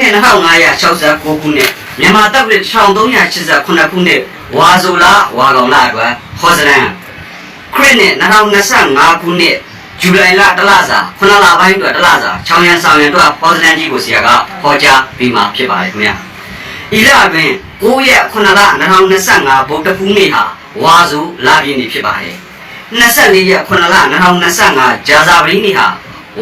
နှစ်2569ခုနှစ်မြန်မာတပ်ပြည်1389ခုနှစ်ဝါဆိုလာဝါကောင်လာအတွက်ဟောစရန်ခရစ်နှစ်2025ခုနှစ်ဇူလိုင်လတလစာ9လပိုင်းအတွက်တလစာချောင်းရန်ဆောင်ရန်အတွက်ဟောစရန်ကြီးကိုဆရာကဟောကြားပြီးမှဖြစ်ပါတယ်ခင်ဗျာဤလအတွင်း9ရက်9လ2025ဗုဒ္ဓဖူးနေ့ဟာဝါဆိုလာပြည့်နေ့ဖြစ်ပါတယ်24ရက်9လ2025ဂျာဇာပတိနေ့ဟာ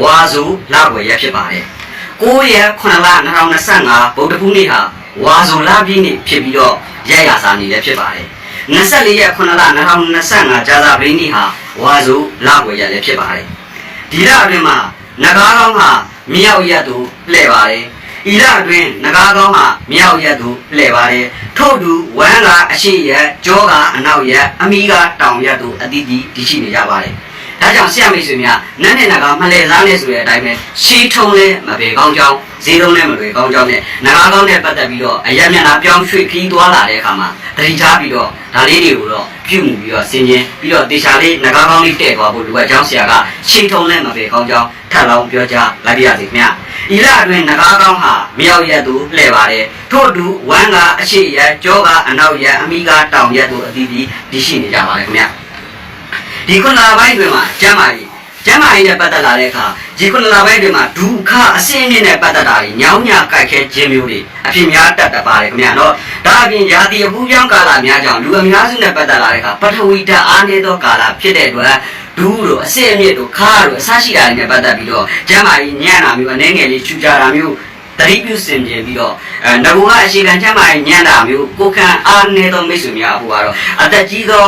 ဝါဆိုလာွယ်ရက်ဖြစ်ပါတယ် 9ရက်9လ2025ဗုဒ္ဓဖူးနေ့ဟာဝါဇုံလပြည့်နေ့ဖြစ်ပြီးတော့ရက်ရစာနေ့လည်းဖြစ်ပါတယ်။24ရက်9လ2025ကြာသပတေးနေ့ဟာဝါဇုလဝယ်ရက်လည်းဖြစ်ပါတယ်။ဒီလအတွင်းမှာနဂါးကောင်းဟာမြောက်ရက်သူလှည့်ပါတယ်။ဤလအတွင်းနဂါးကောင်းဟာမြောက်ရက်သူလှည့်ပါတယ်။ထို့တူဝမ်းကအရှိရက်ကြောကအနောက်ရက်အမိကတောင်ရက်သူအတိအကျတရှိနေကြပါတယ်။ ဒါကြောင့်ဆရာမိတ်ဆွေများနန်းနဲ့နဂါမလဲစားနဲ့ဆိုတဲ့အတိုင်းပဲရှီးထုံးလဲမပေကောင်းကြောင်းဈေးလုံးလဲမလွေကောင်းကြောင်းနဲ့နဂါကောင်းနဲ့ပတ်သက်ပြီးတော့အယက်မျက်နှာပြောင်းရွှေ့ခီးသွားလာတဲ့အခါမှာတတိထားပြီးတော့ဒါလေးတွေကိုတော့ပြုမှုပြီးတော့ဆင်ခြင်ပြီးတော့တေချာလေးနဂါကောင်းလေးတဲ့သွားဖို့လိုအပ်ကြောင်းဆရာကရှီးထုံးလဲမပေကောင်းကြောင်းထပ်လောင်းပြောကြားလိုက်ပါရစေခင်ဗျာဤလအတွင်းနဂါကောင်းဟာမြောက်ရက်သူလှည့်ပါတယ်ထို့အတူဝမ်းကအရှိရက်ကြောကအနောက်ရက်အမိကတောင်ရက်သူအသီးသီးဒီရှိနေကြပါတယ်ခင်ဗျာ ဒီခုနလပိုင်းတွင်မှာကျမ်းမာရေးကျမ်းမာရေးနဲ့ပတ်သက်လာတဲ့အခါဒီခုနလပိုင်းတွင်မှာဒုက္ခအစင်းအမြင့်နဲ့ပတ်သက်တာတွေညောင်းညာကြိုက်ခဲခြင်းမျိုးတွေအဖြစ်များတတ်တတ်ပါတယ်ခင်ဗျာနော်ဒါအပြင်ယာတိအပူပြောင်းကာလများကြောင့်လူအများစုနဲ့ပတ်သက်လာတဲ့အခါပထဝီဓာတ်အားနည်းသောကာလဖြစ်တဲ့အတွက်ဒူးတို့အစင်းအမြင့်တို့ခါတို့အဆရှိတာတွေနဲ့ပတ်သက်ပြီးတော့ကျမ်းမာရေးညံ့တာမျိုးအနေငယ်လေးချူကြတာမျိုးတတိပြုစင်ပြင်ပြီးတော့အဲငဘုံကအရှိခံကျမ်းမာရေးညံ့တာမျိုးကိုယ်ခံအားနည်းသောမိတ်ဆွေများအဖို့ကတော့အသက်ကြီးသော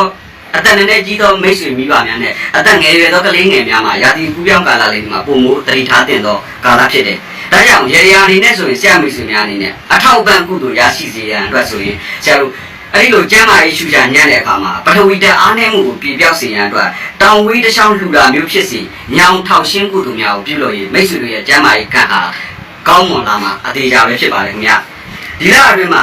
အသက်နည်းနည်းကြီးသောမိတ်ဆွေမိဘများနဲ့အသက်ငယ်ရွယ်သောကလေးငယ်များမှာယာတိကူးပြောင်းကာလလေးဒီမှာပုံမှုတတိထားတင်သောကာလဖြစ်တယ်။ဒါကြောင့်ရေရာအနေနဲ့ဆိုရင်ဆရာမိတ်ဆွေများအနေနဲ့အထောက်ပံ့ကုသိုလ်ရရှိစေရန်အတွက်ဆိုရင်ဆရာတို့အဲ့ဒီလိုကျမ်းမာရေးရှုရှာညံ့တဲ့အခါမှာပထဝီတက်အားနည်းမှုကိုပြပြောက်စေရန်အတွက်တောင်ဝေးတစ်ချောင်းလှူတာမျိုးဖြစ်စီညောင်ထောက်ရှင်းကုသိုလ်များကိုပြုလို့ရမိတ်ဆွေတို့ရဲ့ကျမ်းမာရေးကံဟာကောင်းမွန်လာမှာအသေးချာပဲဖြစ်ပါတယ်ခင်ဗျာဒီလအတွင်းမှာ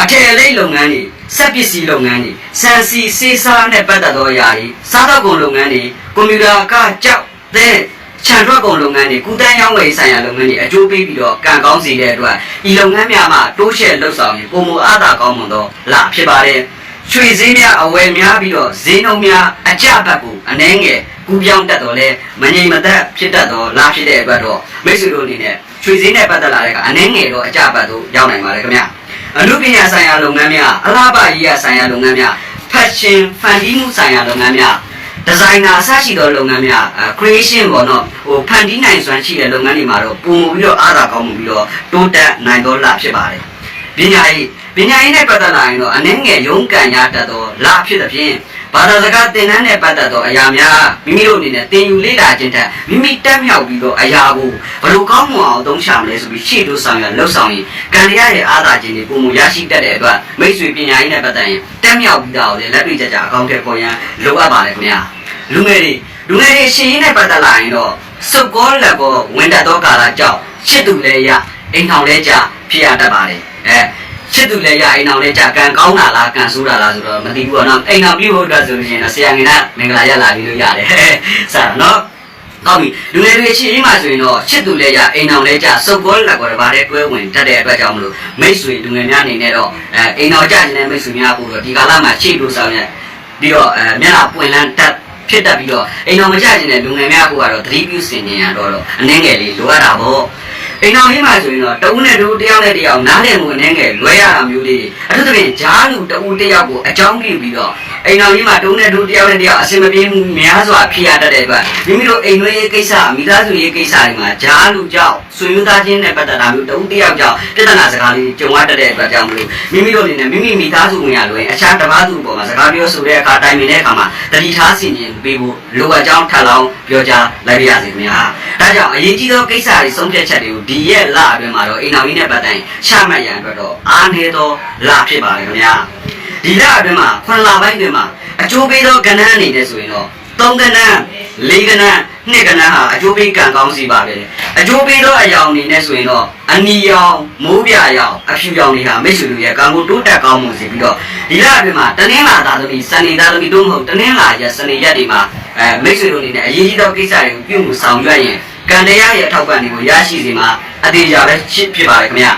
အထည်အလိပ်လုပ်ငန်းတွေ စက်ပစ္စည်းလုပ်ငန်းတွေစံစီစေးစားနဲ့ပတ်သက်သောအရာတွေစားသောက်ကုန်လုပ်ငန်းတွေကွန်ပျူတာကကြောက်တဲ့ခြံထွက်ကုန်လုပ်ငန်းတွေကုသန်းရောင်းဝယ်ဆိုင်ရာလုပ်ငန်းတွေအကျိုးပေးပြီးတော့ကံကောင်းစေတဲ့အတွက်ဤလုပ်ငန်းများမှာတိုးချဲ့လှုပ်ဆောင်ရင်ပုံမအားသာကောင်းမွန်သောလဖြစ်ပါတယ်ရွှေစည်းများအဝယ်များပြီးတော့ဈေးနှုန်းများအကြဘတ်ကိုအနှဲငယ်ကူးပြောင်းတတ်တော်လဲမငြိမ်မသက်ဖြစ်တတ်သောလဖြစ်တဲ့အတွက်တော့မိတ်ဆွေတို့အနေနဲ့ရွှေစည်းနဲ့ပတ်သက်လာတဲ့ကအနှဲငယ်တော့အကြဘတ်တို့ရောက်နိုင်ပါတယ်ခင်ဗျာ အနုပညာဆိုင်ရာလုပ်ငန်းများအလားပါရေးရာဆိုင်ရာလုပ်ငန်းများ fashion ဖန်တီးမှုဆိုင်ရာလုပ်ငန်းများဒီဇိုင်နာအစရှိသောလုပ်ငန်းများအဲ creation ပေါ့နော်ဟိုဖန်တီးနိုင်စွမ်းရှိတဲ့လုပ်ငန်းတွေမှာတော့ပုံမှုပြီးတော့အားသာကောင်းမှုပြီးတော့တိုးတက်နိုင်သောလဖြစ်ပါတယ်ပညာရေးပညာရေးနဲ့ပတ်သက်လာရင်တော့အနည်းငယ်ရုန်းကန်ရတတ်သောလဖြစ်တဲ့ဖြင့် ဘာသာစကားသင်တန်းနဲ့ပတ်သက်သောအရာများမိမိတို့အနေနဲ့သင်ယူလေ့လာခြင်းတက်မိမိတက်မြောက်ပြီးတော့အရာကိုဘယ်လိုကောင်းမွန်အောင်အသုံးချမလဲဆိုပြီးရှေ့တို့ဆောင်ရလှုပ်ဆောင်ရင်ကံရရဲ့အားသာခြင်းတွေပုံမူရရှိတတ်တဲ့အတွက်မိတ်ဆွေပညာရေးနဲ့ပတ်သက်ရင်တက်မြောက်ပြီးတော့လည်းလက်တွေ့ကြကြအကောင့်ထဲပေါ်ရန်လိုအပ်ပါတယ်ခင်ဗျာလူငယ်တွေလူငယ်တွေရှင်ရင်းနဲ့ပတ်သက်လာရင်တော့စုပ်ကောလက်ကောဝင်တတ်သောကာလကြောင့်ချစ်သူလည်းရအိမ်ထောင်လည်းကြဖြစ်ရတတ်ပါတယ်အဲ ချစ်သူလည်းရအိမ်အောင်လည်းကြကံကောင်းတာလားကံဆိုးတာလားဆိုတော့မသိဘူးပေါ့နော်အိမ်အောင်ပြုဖို့အတွက်ဆိုလို့ရှိရင်တော့ဆရာငယ်ကမင်္ဂလာရလာပြီးလို့ရတယ်စတာနော်ကောင်းပြီလူငယ်တွေချင်းရင်းမှဆိုရင်တော့ချစ်သူလည်းရအိမ်အောင်လည်းကြစုပ်ကောလက်ကောတပါးတဲ့တွဲဝင်တတ်တဲ့အတွက်ကြောင့်မလို့မိတ်ဆွေလူငယ်များအနေနဲ့တော့အဲအိမ်အောင်ကြခြင်းနဲ့မိတ်ဆွေများပို့တော့ဒီကာလမှာချိတ်လို့ဆောင်ရပြီးတော့အဲမျက်နှာပွင့်လန်းတတ်ဖြစ်တတ်ပြီးတော့အိမ်အောင်မကြခြင်းနဲ့လူငယ်များပို့ကတော့သတိပြုစင်ကြရတော့တော့အနှင်းငယ်လေးလိုအပ်တာပေါ့ အိမ်တော်ကြီးမှာဆိုရင်တော့တဦးနဲ့တဦးတယောက်နဲ့တယောက်နားလည်မှုအနေငယ်လွဲရတာမျိုးလေးအထူးသဖြင့်ဂျားလူတဦးတယောက်ကိုအကြောင်းပြုပြီးတော့ အိမ်တော်ကြီးမှာတဦးနဲ့တဦးတယောက်နဲ့တယောက်အဆင်မပြေမှုများစွာဖြစ်ရတတ်တဲ့အတွက်မိမိတို့အိမ်တွင်းရေးကိစ္စမိသားစုရေးကိစ္စတွေမှာဂျားလူကြောင့်ဆွေမျိုးသားချင်းနဲ့ပတ်သက်တာမျိုးတဦးတယောက်ကြောင့်ပြဿနာစကားလေးကြုံရတတ်တဲ့အတွက်ကြောင့်မလို့မိမိတို့အနေနဲ့မိမိမိသားစုဝင်ရလွယ်အခြားတစ်ပါးသူအပေါ်မှာစကားပြောဆိုတဲ့အခါတိုင်ပင်တဲ့အခါမှာတတိထားစီရင်ပေးဖို့လိုအပ်ကြောင်းထပ်လောင်းပြောကြားလိုက်ပါရစေခင်ဗျာဒါကြောင့်အရေးကြီးသောကိစ္စတွေဆုံးဖြတ်ချက်တွေကိုဒီရဲ့လအတွင်းမှာတော့အိမ်တော်ကြီးနဲ့ပတ်သက်ရင်ချမှတ်ရန်အတွက်တော့အားနည်းသောလဖြစ်ပါလေခင်ဗျာ ဒီလအတွင်းမှာခွန်လပိုင်းအတွင်းမှာအကျိုးပေးသောကဏ္ဍအနေနဲ့ဆိုရင်တော့သုံးကဏ္ဍလေးကဏ္ဍနှစ်ကဏ္ဍဟာအကျိုးပေးကံကောင်းစီပါပဲအကျိုးပေးသောအယောင်အနေနဲ့ဆိုရင်တော့အနီရောင်မိုးပြရောင်အဖြူရောင်တွေဟာမိတ်ဆွေတို့ရဲ့ကံကိုတိုးတက်ကောင်းမှုစီပြီးတော့ဒီလအတွင်းမှာတနင်္လာသားသမီးစနေသားသမီးတို့မဟုတ်တနင်္လာရက်စနေရက်တွေမှာအဲမိတ်ဆွေတို့အနေနဲ့အရေးကြီးသောကိစ္စတွေကိုပြုမှုဆောင်ရွက်ရင်ကံတရားရဲ့အထောက်ပံ့တွေကိုရရှိစေမှာအသေးကြပဲဖြစ်ဖြစ်ပါတယ်ခင်ဗျာ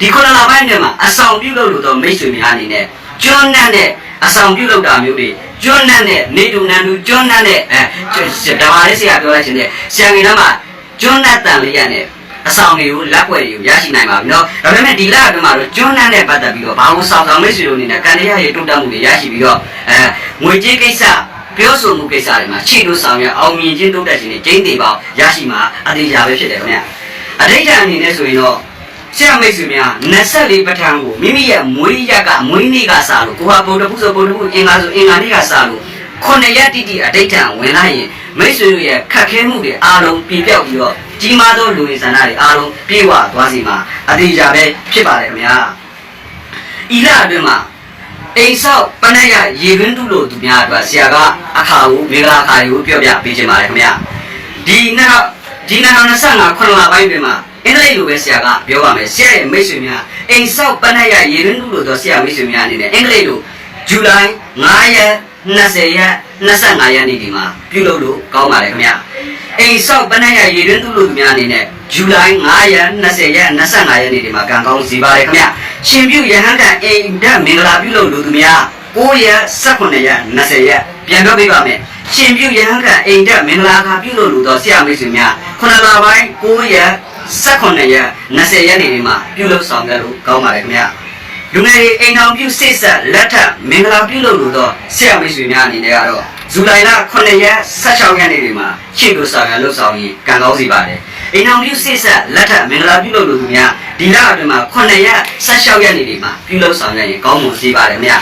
ဒီခုနလပိုင်းထဲမှာအဆောင်ပြုလုပ်လို့တော့မိတ်ဆွေများအနေနဲ့ ကျွန်းနဲ့နဲ့အဆောင်ပြုလုပ်တာမျိုးတွေကျွန်းနဲ့နဲ့နေတူနန်တူကျွန်းနဲ့နဲ့အဲဒါပါလေးဆရာပြောလိုက်ခြင်းနဲ့ဆရာကြီးကမှကျွန်းနဲ့တန်လေးရနဲ့အဆောင်တွေကိုလက်ွက်တွေကိုရရှိနိုင်ပါပြီเนาะဒါပေမဲ့ဒီလအတွင်းမှာတော့ကျွန်းနဲ့နဲ့ပတ်သက်ပြီးတော့ဘာလို့ဆောင်ဆောင်မိတ်ဆွေတို့အနေနဲ့ကံတရားရဲ့တိုးတက်မှုတွေရရှိပြီးတော့အဲငွေကြေးကိစ္စပြောဆိုမှုကိစ္စတွေမှာခြေလို့ဆောင်ရအောင်မြင်ခြင်းတိုးတက်ခြင်းတွေကျင်းတည်ပေါရရှိမှာအသေးချာပဲဖြစ်တယ်ခင်ဗျအဋိဌာန်အနေနဲ့ဆိုရင်တော့ ဆရာမိတ်ဆွေများ24ပဋ္ဌာန်းကိုမိမိရဲ့မွေးရက်ကမွေးနေ့ကစလို့ကိုဟာဗုဒ္ဓဘုဆိုဗုဒ္ဓဘုအင်္ဂါဆိုအင်္ဂါနေ့ကစလို့ခုနှစ်ရက်တိတိအဋိဌာန်ဝင်လာရင်မိတ်ဆွေတို့ရဲ့ခက်ခဲမှုတွေအားလုံးပြပြောက်ပြီးတော့ကြီးမားသောလူဝင်ဆန္ဒတွေအားလုံးပြေဝသွားစီမှာအသေးချာပဲဖြစ်ပါတယ်ခင်ဗျာဤလအတွင်းမှာအိမ်ဆောက်ပနက်ရရေခင်းတုလို့သူများအတွက်ဆရာကအခါကိုမေဂလာအခါကိုပြောပြပေးခြင်းပါတယ်ခင်ဗျာဒီနောက်ဒီ2025ခုနလပိုင်းတွင်မှာ အင်္ဂလိပ်လိုပဲဆရာကပြောပါမယ်ဆရာရဲ့မိတ်ဆွေများအိမ်ဆောက်ပနက်ရရေခင်းတုလို့တော့ဆရာမိတ်ဆွေများအနေနဲ့အင်္ဂလိပ်လိုဇူလိုင်9ရက်20ရက်25ရက်နေ့ဒီမှာပြုလုပ်လို့ကောင်းပါတယ်ခင်ဗျာအိမ်ဆောက်ပနက်ရရေခင်းတုလို့သူများအနေနဲ့ဇူလိုင်9ရက်20ရက်25ရက်နေ့ဒီမှာကံကောင်းစီပါတယ်ခင်ဗျာရှင်ပြုရဟန်းကအိမ်ဓာတ်မင်္ဂလာပြုလုပ်လို့သူများ9ရက်18ရက်20ရက်ပြန်ပြောပေးပါမယ်ရှင်ပြုရဟန်းကအိမ်တက်မင်္ဂလာခါပြုလို့လူတော်ဆရာမိတ်ဆွေများခုနလပိုင်း9ရက် 18ရက်20ရက်နေဒီမှာပြုလုပ်ဆောင်ကြလို့ကောင်းပါတယ်ခင်ဗျာလူငယ်တွေအိမ်တော်ပြုစိတ်ဆက်လက်ထပ်မင်္ဂလာပြုလို့လူတော်ဆရာမိတ်ဆွေများအနေနဲ့ကတော့ဇူလိုင်လ9ရက်16ရက်နေ့ဒီမှာရှေ့ကိုဆောင်ရလို့ဆောင်ရင်ကံကောင်းစီပါတယ် အိမ်တော်ပြုစိတ်ဆက်လက်ထပ်မင်္ဂလာပြုလို့လူသူများဒီလအတွင်းမှာ9ရက်16ရက်နေ့ဒီမှာပြုလုပ်ဆောင်ရရင်ကောင်းမွန်စီပါတယ်ခင်ဗျာ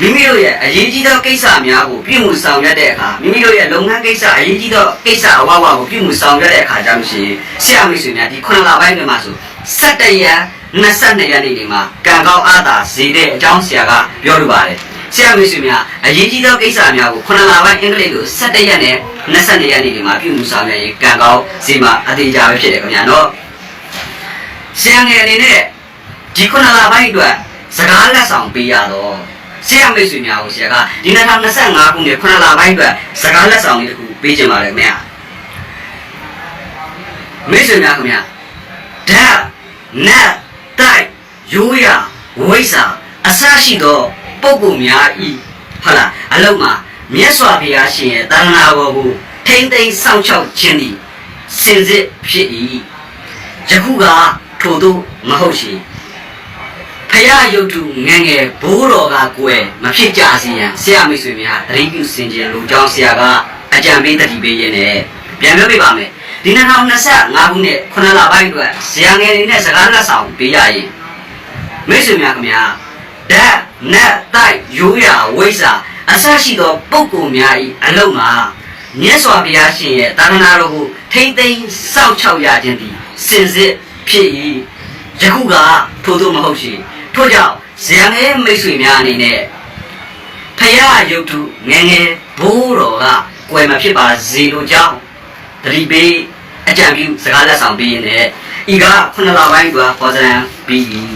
မိမိတို့ရဲ့အရေးကြီးသောကိစ္စများကိုပြုမှုဆောင်ရွက်တဲ့အခါမိမိတို့ရဲ့လုပ်ငန်းကိစ္စအရေးကြီးသောကိစ္စအဝဝကိုပြုမှုဆောင်ရွက်တဲ့အခါကြောင့်ရှိရင်ဆရာမိတ်ဆွေများဒီခုနလပိုင်းတွေမှာဆို17ရက်22ရက်နေ့ဒီမှာကံကောင်းအားသာဇေတဲ့အကြောင်းဆရာကပြောလိုပါတယ် ဆရာမိတ်ဆွေများအရေးကြီးသောကိစ္စများကိုခုနလပိုင်းအင်္ဂလိပ်လို17ရက်နဲ့22ရက်နေ့ဒီမှာပြုမှုဆောင်ရွက်ရင်ကံကောင်းဇေမှာအသေးချာပဲဖြစ်တယ်ခင်ဗျာနော်ဆရာငယ်အနေနဲ့ဒီခုနလပိုင်းအတွက်စကားလက်ဆောင်ပေးရတော့ဆရာမိတ်ဆွေများကိုဆရာကဒီ2025ခုနှစ်ခုနလပိုင်းအတွက်စကားလက်ဆောင်လေးတစ်ခုပေးချင်ပါတယ်ခင်ဗျာမိတ်ဆွေများခင်ဗျာဓာတ်နတ်တိုက်ရိုးရဝိဇ္ဇာအစရှိသော ပုဂ္ဂိုလ်များဤဟုတ်လားအလုံးမှာမြတ်စွာဘုရားရှင်ရဲ့တဏ္ဍာဘောကိုထိမ့်သိမ်းစောင့်ရှောက်ခြင်းသည်စင်စစ်ဖြစ်၏ယခုကထို့သို့မဟုတ်ရှိဖရာရုပ်တုငယ်ငယ်ဘိုးတော်ကကိုယ်မဖြစ်ကြစေရန်ဆရာမိတ်ဆွေများတတိပြုစင်ကြယ်လူကြောင့်ဆရာကအကြံပေးတတိပေးရင်းနဲ့ပြန်ပြောပြပါမယ်ဒီ2025ခုနှစ်ခုနလပိုင်းအတွက်ဆရာငယ်တွေနဲ့စကားလက်ဆောင်ပေးရရင်မိတ်ဆွေများခင်ဗျာ ဓာတ်နတ်တိုက်ရိုးရာဝိဇ္ဇာအစရှိသောပုဂ္ဂိုလ်များ၏အလုံးမှာမြတ်စွာဘုရားရှင်ရဲ့တာသနာတော်ကိုထိမ့်သိမ်းစောင့်ချောက်ရခြင်းသည်စင်စစ်ဖြစ်၏ယခုကထို့သို့မဟုတ်ရှိထို့ကြောင့်ဇယံငယ်မိတ်ဆွေများအနေနဲ့ဖရာရုပ်တုငယ်ငယ်ဘိုးတော်ကကွယ်မဖြစ်ပါစေလို့ကြောင်းတတိပေးအကြံပြုစကားလက်ဆောင်ပေးရင်းနဲ့ဤကခုနလပိုင်းကပေါ်စံပြီး